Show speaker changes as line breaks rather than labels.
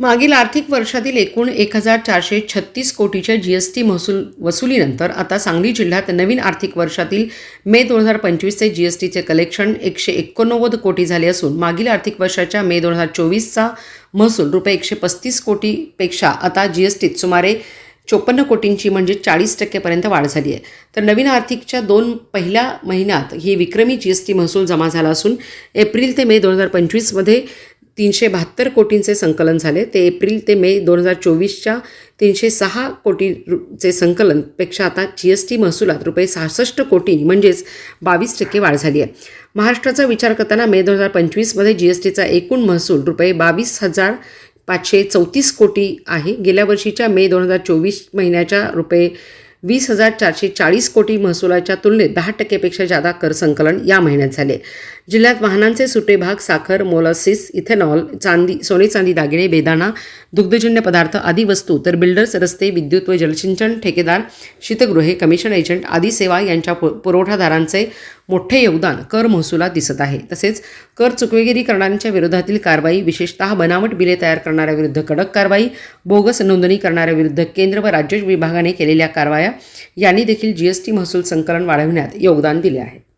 मागील आर्थिक वर्षातील एकूण एक हजार चारशे छत्तीस कोटीच्या जी एस टी महसूल वसुलीनंतर आता सांगली जिल्ह्यात नवीन आर्थिक वर्षातील मे दोन हजार पंचवीसचे जी एस टीचे कलेक्शन एकशे एकोणनव्वद कोटी झाले असून मागील आर्थिक वर्षाच्या मे दोन हजार चोवीसचा महसूल रुपये एकशे पस्तीस कोटीपेक्षा आता जी एस टीत सुमारे चोपन्न कोटींची म्हणजे चाळीस टक्केपर्यंत वाढ झाली आहे. तर नवीन आर्थिकच्या दोन पहिल्या महिन्यात ही विक्रमी जी एस टी महसूल जमा झाला असून एप्रिल ते मे दोन हजार पंचवीसमध्ये तीनशे बहात्तर कोटींचे संकलन झाले. ते एप्रिल ते मे दोन हजार चोवीसच्या तीनशे सहा कोटीचे संकलनपेक्षा आता जी एस टी महसुलात रुपये सहासष्ट कोटी म्हणजेच बावीस टक्के वाढ झाली आहे. महाराष्ट्राचा विचार करताना मे दोन हजार पंचवीसमध्ये जी एस टीचा एकूण महसूल रुपये बावीस हजार पाचशे चौतीस कोटी आहे. गेल्या वर्षीच्या मे दोन हजार चोवीस महिन्याच्या रुपये वीस हजार चारशे चाळीस कोटी महसुलाच्या तुलनेत दहा टक्केपेक्षा जादा कर संकलन या महिन्यात झाले. जिल्ह्यात वाहनांचे सुटे भाग साखर मोलॉसिस इथेनॉल चांदी सोने चांदी दागिने बेदाणा दुग्धजन्य पदार्थ आदी वस्तू तर बिल्डर्स रस्ते विद्युत व जलसिंचन ठेकेदार शीतगृहे कमिशन एजंट आदी सेवा यांच्या पु पुरवठादारांचे मोठे योगदान कर महसुलात दिसत आहे. तसेच कर चुकवेगिरी करणाऱ्यांच्या विरोधातील कारवाई विशेषतः बनावट बिले तयार करणाऱ्याविरुद्ध कडक कारवाई बोगस नोंदणी करणाऱ्याविरुद्ध केंद्र व राज्य विभागाने केलेल्या कारवाया यांनी देखील जी एस टी महसूल संकलन वाढविण्यात योगदान दिले आहे.